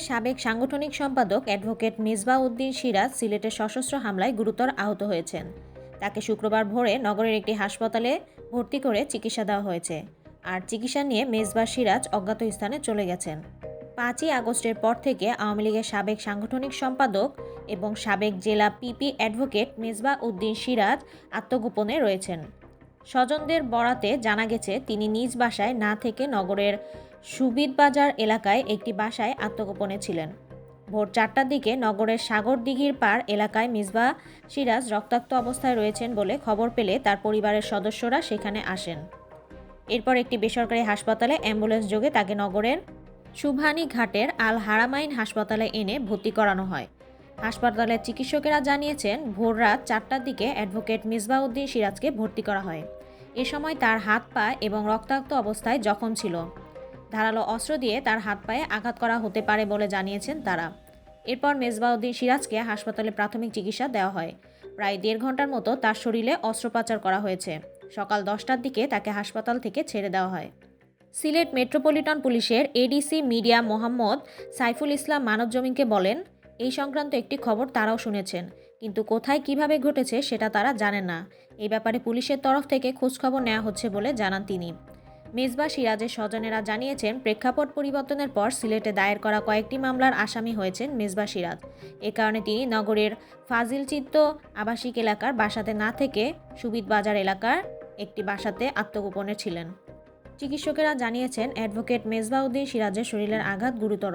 সাবেক সাংগঠনিক সম্পাদক অ্যাডভোকেট মিসবা উদ্দিন সিরাজ সিলেটের সশস্ত্র হামলায় গুরুতর আহত হয়েছেন। তাকে শুক্রবার ভোরে নগরের একটি হাসপাতালে ভর্তি করে চিকিৎসা দেওয়া হয়েছে। আর চিকিৎসা নিয়ে মেজবা সিরাজ অজ্ঞাত স্থানে চলে গেছেন। পাঁচই আগস্টের পর থেকে আওয়ামী লীগের সাবেক সাংগঠনিক সম্পাদক এবং সাবেক জেলা পিপি অ্যাডভোকেট মেজবা উদ্দিন সিরাজ আত্মগোপনে রয়েছেন। স্বজনদের বরাতে জানা গেছে, তিনি নিজ বাসায় না থেকে নগরের সুবিদ বাজার এলাকায় একটি বাসায় আত্মগোপনে ছিলেন। ভোর চারটার দিকে নগরের সাগর দিঘির পার এলাকায় মিসবা সিরাজ রক্তাক্ত অবস্থায় রয়েছেন বলে খবর পেলে তার পরিবারের সদস্যরা সেখানে আসেন। এরপর একটি বেসরকারি হাসপাতালে অ্যাম্বুলেন্স যোগে তাকে নগরের সুবহানি ঘাটের আল হারামাইন হাসপাতালে এনে ভর্তি করানো হয়। হাসপাতালের চিকিৎসকেরা জানিয়েছেন, ভোর রাত চারটার দিকে অ্যাডভোকেট মিসবাউদ্দিন সিরাজকে ভর্তি করা হয়। এ সময় তার হাত পা এবং রক্তাক্ত অবস্থায় জখম ছিল। ধারালো অস্ত্র দিয়ে তার হাত পায়ে আঘাত করা হতে পারে বলে জানিয়েছেন তারা। এরপর মেজবাউদ্দিন সিরাজকে হাসপাতালে প্রাথমিক চিকিৎসা দেওয়া হয়। প্রায় দেড় ঘণ্টার মতো তার শরীরে অস্ত্রোপচার করা হয়েছে। সকাল দশটার দিকে তাকে হাসপাতাল থেকে ছেড়ে দেওয়া হয়। সিলেট মেট্রোপলিটন পুলিশের এডিসি মিডিয়া মোহাম্মদ সাইফুল ইসলাম মানবজমিনকে বলেন এই সংক্রান্ত একটি খবর তারাও শুনেছেন। কিন্তু কোথায় কীভাবে ঘটেছে সেটা তারা জানেন না। এই ব্যাপারে পুলিশের তরফ থেকে খোঁজখবর নেওয়া হচ্ছে বলে জানান তিনি। মেজবা সিরাজের স্বজনেরা জানিয়েছেন, প্রেক্ষাপট পরিবর্তনের পর সিলেটে দায়ের করা কয়েকটি মামলার আসামি হয়েছেন মেজবা সিরাজ। এ কারণে তিনি নগরের ফাজিলচিত্ত আবাসিক এলাকার বাসাতে না থেকে সুবিদ বাজার এলাকার একটি বাসাতে আত্মগোপনে ছিলেন। চিকিৎসকেরা জানিয়েছেন, অ্যাডভোকেট মেজবাউদ্দিন সিরাজের শরীরের আঘাত গুরুতর।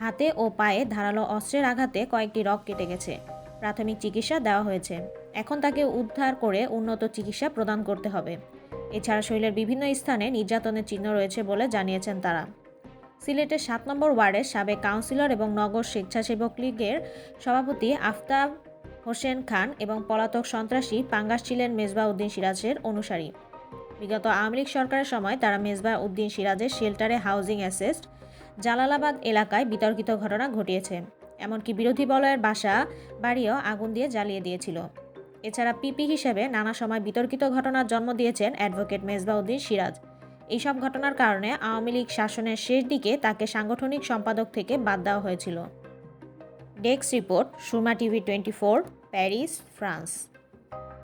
হাতে ও পায়ে ধারালো অস্ত্রের আঘাতে কয়েকটি রক কেটে গেছে। প্রাথমিক চিকিৎসা দেওয়া হয়েছে। এখন তাকে উদ্ধার করে উন্নত চিকিৎসা প্রদান করতে হবে। এছাড়া শরীরের বিভিন্ন স্থানে নির্যাতনের চিহ্ন রয়েছে বলে জানিয়েছেন তারা। সিলেটের সাত নম্বর ওয়ার্ডের সাবেক কাউন্সিলর এবং নগর স্বেচ্ছাসেবক লীগের সভাপতি আফতাব হোসেন খান এবং পলাতক সন্ত্রাসী পাঙ্গাস ছিলেন মেজবাউদ্দিন সিরাজের অনুসারী। বিগত আওয়ামী লীগ সরকারের সময় তারা মেজবা উদ্দিন সিরাজের শেল্টারে হাউজিং অ্যাসেস্ট জালালাবাদ এলাকায় বিতর্কিত ঘটনা ঘটিয়েছে। এমনকি বিরোধী বলয়ের বাসা বাড়িও আগুন দিয়ে জ্বালিয়ে দিয়েছিল। এছাড়া পিপি হিসেবে নানা সময় বিতর্কিত ঘটনার জন্ম দিয়েছেন অ্যাডভোকেট মেজবাউদ্দিন সিরাজ। এইসব ঘটনার কারণে আওয়ামী লীগ শাসনের শেষ দিকে তাকে সাংগঠনিক সম্পাদক থেকে বাদ দেওয়া হয়েছিল। Desk report, Surma TV twenty four, Paris, France.